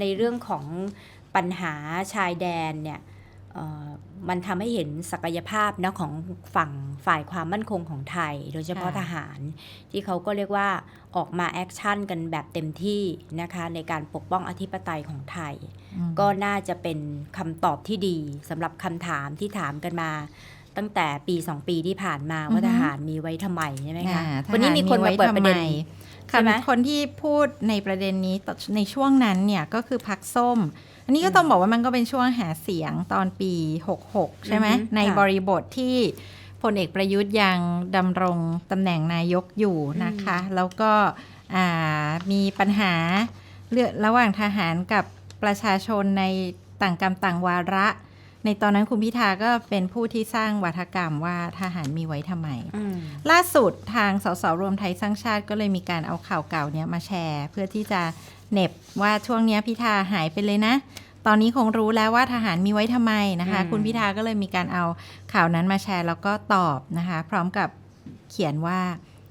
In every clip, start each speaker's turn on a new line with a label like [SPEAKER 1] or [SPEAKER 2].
[SPEAKER 1] ในเรื่องของปัญหาชายแดนเนี่ยเอ่อมันทำให้เห็นศักยภาพนะของฝั่งฝ่ายความมั่นคงของไทย โดยเฉพาะ
[SPEAKER 2] ค่ะ
[SPEAKER 1] ทหาร ที่เขาก็เรียกว่าออกมาแอคชั่นกันแบบเต็มที่นะคะในการปกป้องอธิปไตยของไทย
[SPEAKER 2] อืม
[SPEAKER 1] ก็น่าจะเป็นคำตอบที่ดีสำหรับคำถามที่ถามกันมา ตั้งแต่ปีสองปีที่ผ่านมาว่า
[SPEAKER 2] อือฮึ
[SPEAKER 1] ทหารมีไว้ทำไมใช่ไหมคะ
[SPEAKER 2] อ่า
[SPEAKER 1] วันนี้มีคนมาเปิดประเด็น
[SPEAKER 2] ทหารมีไว้
[SPEAKER 1] ใช่ไหม
[SPEAKER 2] คำคนที่พูดในประเด็นนี้ตในช่วงนั้นเนี่ยก็คือพักส้ม อันนี้ก็ต้องบอกว่ามันก็เป็นช่วงหาเสียงตอนปี 66 ใช่ไหม
[SPEAKER 1] อือฮึ
[SPEAKER 2] ใน
[SPEAKER 1] ค่ะ
[SPEAKER 2] บริบทที่พลเอกประยุทธ์ยังดำรงตำแหน่งนายกอยู่นะคะ แล้วก็อ่ามีปัญหาเรื่องระหว่างทหารกับประชาชนในต่างกรรมต่างวาระ ในตอนนั้นคุณพิธาก็เป็นผู้ที่สร้างวัฒกรรมว่าทหารมีไว้ทำไม
[SPEAKER 1] อืม
[SPEAKER 2] ล่าสุดทางสสรวมไทยสร้างชาติก็เลยมีการเอาข่าวเก่าเนี้ยมาแชร์ เพื่อที่จะเหน็บว่าช่วงเนี้ยพิธาหายไปเลยนะ ตอนนี้คงรู้แล้วว่าทหารมีไว้ทำไมนะคะ
[SPEAKER 1] อืม
[SPEAKER 2] คุณพิธาก็เลยมีการเอาข่าวนั้นมาแชร์แล้วก็ตอบนะคะ พร้อมกับเขียนว่า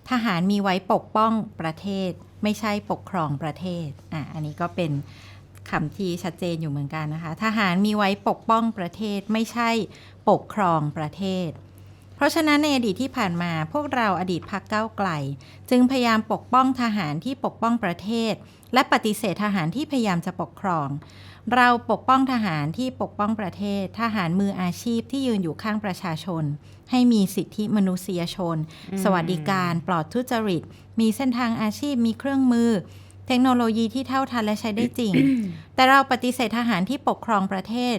[SPEAKER 2] ทหารมีไว้ปกป้องประเทศ ไม่ใช่ปกครองประเทศอะอันนี้ก็เป็น คำที่ชัดเจนอยู่เหมือนกันนะคะ ทหารมีไว้ปกป้องประเทศไม่ใช่ปกครองประเทศ เพราะฉะนั้นในอดีตที่ผ่านมาพวกเราอดีตพักเก้าวไกล จึงพยายามปกป้องทหารที่ปกป้องประเทศ และปฏิเสธทหารที่พยายามจะปกครอง เราปกป้องทหารที่ปกป้องประเทศ ทหารมืออาชีพที่ยืนอยู่ข้างประชาชน ให้มีสิทธิมนุษยชน
[SPEAKER 1] อืม
[SPEAKER 2] สวัสดิการ ปลอดทุจริต มีเส้นทางอาชีพมีเครื่องมือ เทคโนโลยีที่เท่าทันและใช้ได้จริง แต่เราปฏิเสธทหารที่ปกครองประเทศ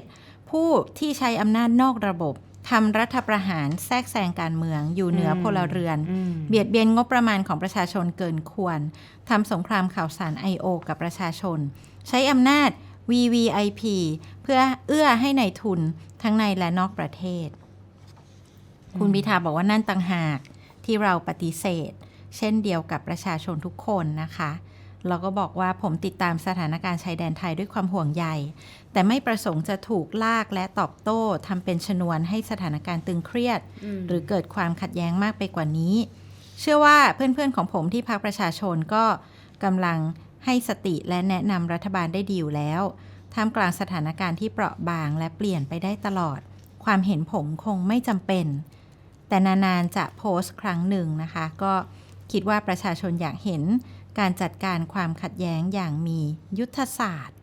[SPEAKER 2] ผู้ที่ใช้อำนาจนอกระบบทำรัฐประหารแทรกแซงการเมืองอยู่เหนือพลเรือน
[SPEAKER 1] อืม
[SPEAKER 2] เบียดเบียนงบประมาณของประชาชนเกินควรทำสงครามข่าวสาร I.O. กับประชาชน ใช้อำนาจ VVIP เพื่อเอื้อให้ในายทุนทั้งในและนอกประเทศ คุณพิธาบอกว่านั่นต่างหากที่เราปฏิเสธ เช่นเดียวกับประชาชนทุกคนนะคะ เราก็บอกว่าผมติดตามสถานการณ์ชายแดนไทยด้วยความห่วงใย แต่ไม่ประสงค์จะถูกลากและตอบโต้ทำเป็นชนวนให้สถานการณ์ตึงเครียด
[SPEAKER 1] ม
[SPEAKER 2] หรือเกิดความขัดแย้งมากไปกว่านี้ เชื่อว่าเพื่อนๆของผมที่พักประชาชนก็กำลังให้สติและแนะนำรัฐบาลได้ดีอยู่แล้วท่ามกลางสถานการณ์ที่เปราะบางและเปลี่ยนไปได้ตลอด ความเห็นผมคงไม่จำเป็น แต่นานๆจะโพสต์ครั้งหนึ่งนะคะ ก็คิดว่าประชาชนอยากเห็น การจัดการความขัดแย้งอย่างมียุทธศาสตร์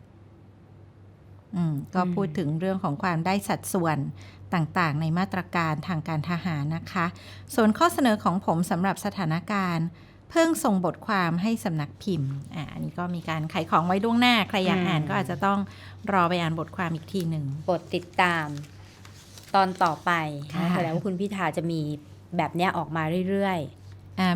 [SPEAKER 2] อืมก็พูดถึงเรื่องของความได้สัดส่วนต่างๆ ในมาตรการทางการทหารนะคะ ส่วนข้อเสนอของผมสำหรับสถานการณ์ เพิ่งส่งบทความให้สำนักพิมพ์อ่าอันนี้ก็มีการขายของไว้ล่วงหน้า ใครอยาก
[SPEAKER 1] อืม
[SPEAKER 2] อ่านก็อาจจะต้องรอไปอ่านบทความอีกทีหนึ่ง
[SPEAKER 1] โปรดติดตามตอนต่อไป
[SPEAKER 2] ค่ะ
[SPEAKER 1] นะแสดงว่าคุณพิธาจะมีแบบเนี้ยออกมาเรื่อย
[SPEAKER 2] อ่า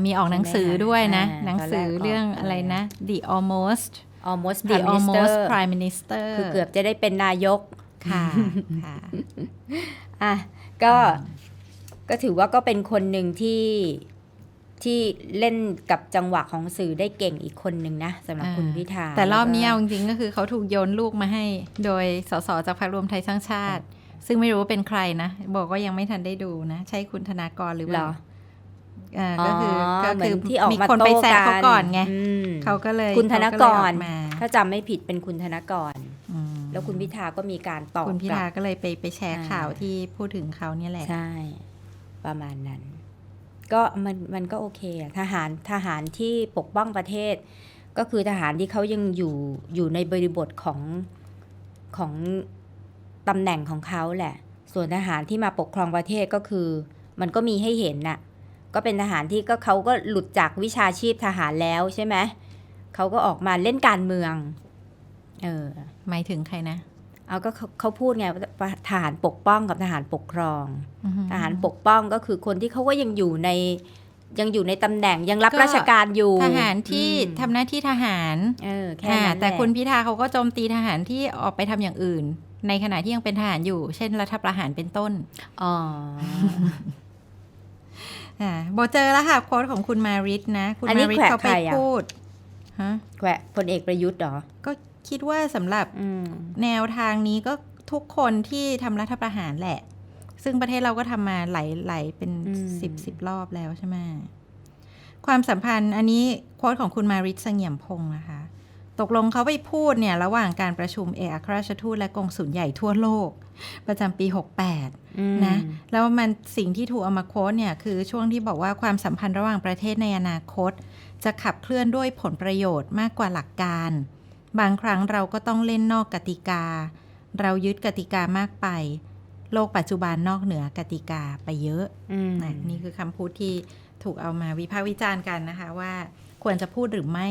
[SPEAKER 2] มีออกหนังสือด้วยนะ
[SPEAKER 1] อ่า
[SPEAKER 2] หนังสือ
[SPEAKER 1] ตอนแรกออก
[SPEAKER 2] เรื่องอะไรนะ The Almost
[SPEAKER 1] ๆ almost
[SPEAKER 2] The
[SPEAKER 1] prime minister
[SPEAKER 2] Almost Prime Minister
[SPEAKER 1] คือเกือบจะได้เป็นนายก
[SPEAKER 2] ค่ะค่ะ
[SPEAKER 1] อะก็ก็ถือว่าก็เป็นคนหนึ่งที่ที่เล่นกับจังหวะของสื่อได้เก่งอีกคนหนึ่งนะสำหรับ
[SPEAKER 2] อ่า
[SPEAKER 1] คุณพิธา
[SPEAKER 2] แต่รอบนี้
[SPEAKER 1] แล้ว
[SPEAKER 2] เอา
[SPEAKER 1] ก็
[SPEAKER 2] จริงๆก็คือเขาถูกโยนลูกมาให้ โดยสสจากพรรครวมไทยสร้างชาติ ซึ่งไม่รู้ว่าเป็นใครนะ บอกว่ายังไม่ทันได้ดูนะ ใช่คุณธนากรหรือเป
[SPEAKER 1] เหร
[SPEAKER 2] ล่า
[SPEAKER 1] อ
[SPEAKER 2] อ่า ก็คือก็
[SPEAKER 1] เหมื
[SPEAKER 2] คือ
[SPEAKER 1] อนที่ออก
[SPEAKER 2] มี
[SPEAKER 1] มา
[SPEAKER 2] คนไปแซะเขาก่อนไง
[SPEAKER 1] อืม
[SPEAKER 2] เขาก็เลย
[SPEAKER 1] คุณธน
[SPEAKER 2] เขา
[SPEAKER 1] ก
[SPEAKER 2] เลยอ
[SPEAKER 1] ร
[SPEAKER 2] อมา
[SPEAKER 1] ถ้าจำไม่ผิดเป็นคุณธนกร
[SPEAKER 2] อืม
[SPEAKER 1] แล้วคุณพิธาก็มีการตอบ
[SPEAKER 2] คุณพิ
[SPEAKER 1] กลั
[SPEAKER 2] ธา
[SPEAKER 1] บ
[SPEAKER 2] ก็เลยไปไปแชร์
[SPEAKER 1] อ่า
[SPEAKER 2] ข่าวที่พูดถึงเขาเนี่ยแหละ
[SPEAKER 1] ใช่ประมาณนั้น ก็มันมันก็โอเคอะทหารทหารที่ปกป้องประเทศ ก็คือทหารที่เขายังอยู่อยู่ในบริบทของของตำแหน่งของเขาแหละ ส่วนทหารที่มาปกครองประเทศก็คือ มันก็มีให้เห็นน่ะ ก็เป็นทหารที่ก็เขาก็หลุดจากวิชาชีพทหารแล้วใช่ไหมเขาก็ออกมาเล่นการเมือง เออ
[SPEAKER 2] หมายถึงใครนะ
[SPEAKER 1] เอาก็เขาเขาพูดไงว่าทหารปกป้องกับทหารปกครอง
[SPEAKER 2] อือฮึ
[SPEAKER 1] ทหารปกป้องก็คือคนที่เขาก็ยังอยู่ในยังอยู่ในตำแหน่งยังรับ
[SPEAKER 2] ก็
[SPEAKER 1] ราชการอยู่
[SPEAKER 2] ทหารที่
[SPEAKER 1] อืม
[SPEAKER 2] ทำหน้าที่ทหาร
[SPEAKER 1] เออแค่
[SPEAKER 2] อ่า
[SPEAKER 1] นั้น
[SPEAKER 2] แต่
[SPEAKER 1] หละ
[SPEAKER 2] คุณพิธาเขาก็โจมตีทหารที่ออกไปทำอย่างอื่น ในขณะที่ยังเป็นทหารอยู่ เช่นรัฐประหารเป็นต้น
[SPEAKER 1] อ๋อ
[SPEAKER 2] อ่าโบเจอแล้วค่ะโค้ดของคุณมาริสนะ คุณ
[SPEAKER 1] อันนี้
[SPEAKER 2] มาริส
[SPEAKER 1] แขวะ
[SPEAKER 2] เขาไป
[SPEAKER 1] ใครอะ
[SPEAKER 2] พูดฮะ
[SPEAKER 1] แขวะพลเอกประยุทธ์เหรอ
[SPEAKER 2] ก็คิดว่าสำหรับ
[SPEAKER 1] อืม
[SPEAKER 2] แนวทางนี้ก็ทุกคนที่ทำรัฐประหารแหละ ซึ่งประเทศเราก็ทำมาหลายหลายเป็น
[SPEAKER 1] อืม
[SPEAKER 2] สิบสิบรอบแล้วใช่ไหมความสัมพันธ์อันนี้โค้ดของคุณมาริสเสงี่ยมพงษ์นะคะ ตกลงเขาไปพูดเนี่ยระหว่างการประชุมเอกอัครราชทูตและกงสุลใหญ่ทั่วโลก ประจำปี 68
[SPEAKER 1] อืม
[SPEAKER 2] นะ แล้วมันสิ่งที่ถูกเอามาโค้ดเนี่ย คือช่วงที่บอกว่าความสัมพันธ์ระหว่างประเทศในอนาคต จะขับเคลื่อนด้วยผลประโยชน์มากกว่าหลักการ บางครั้งเราก็ต้องเล่นนอกกติกา เรายึดกติกามากไป โลกปัจจุบันนอกเหนือกติกาไปเยอะ
[SPEAKER 1] อืม
[SPEAKER 2] นะนี่คือคำพูดที่ถูกเอามาวิพากษ์วิจารณ์กันนะคะว่า ควรจะพูดหรือไม่